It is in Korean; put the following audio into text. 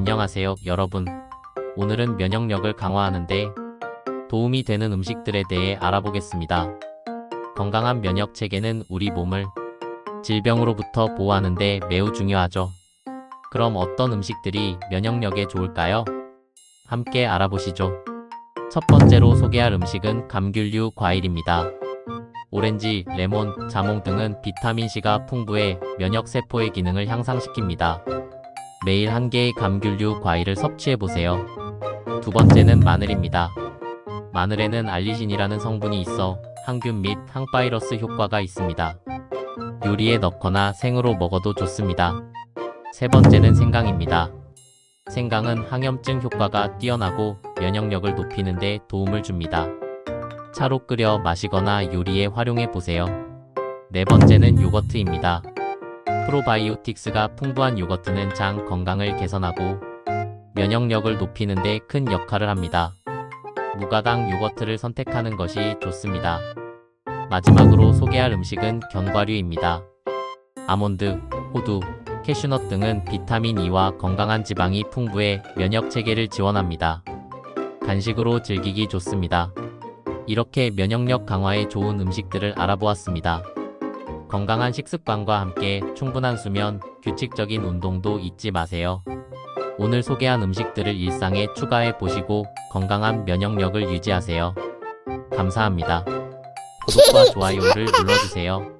안녕하세요, 여러분. 오늘은 면역력을 강화하는데 도움이 되는 음식들에 대해 알아보겠습니다. 건강한 면역 체계는 우리 몸을 질병으로부터 보호하는데 매우 중요하죠. 그럼 어떤 음식들이 면역력에 좋을까요? 함께 알아보시죠. 첫 번째로 소개할 음식은 감귤류 과일입니다. 오렌지, 레몬, 자몽 등은 비타민C가 풍부해 면역세포의 기능을 향상시킵니다. 매일 한 개의 감귤류 과일을 섭취해 보세요. 두 번째는 마늘입니다. 마늘에는 알리신이라는 성분이 있어 항균 및 항바이러스 효과가 있습니다. 요리에 넣거나 생으로 먹어도 좋습니다. 세 번째는 생강입니다. 생강은 항염증 효과가 뛰어나고 면역력을 높이는 데 도움을 줍니다. 차로 끓여 마시거나 요리에 활용해 보세요. 네 번째는 요거트입니다. 프로바이오틱스가 풍부한 요거트는 장 건강을 개선하고 면역력을 높이는 데 큰 역할을 합니다. 무가당 요거트를 선택하는 것이 좋습니다. 마지막으로 소개할 음식은 견과류입니다. 아몬드, 호두, 캐슈넛 등은 비타민 E와 건강한 지방이 풍부해 면역 체계를 지원합니다. 간식으로 즐기기 좋습니다. 이렇게 면역력 강화에 좋은 음식들을 알아보았습니다. 건강한 식습관과 함께 충분한 수면, 규칙적인 운동도 잊지 마세요. 오늘 소개한 음식들을 일상에 추가해 보시고 건강한 면역력을 유지하세요. 감사합니다. 구독과 좋아요를 눌러주세요.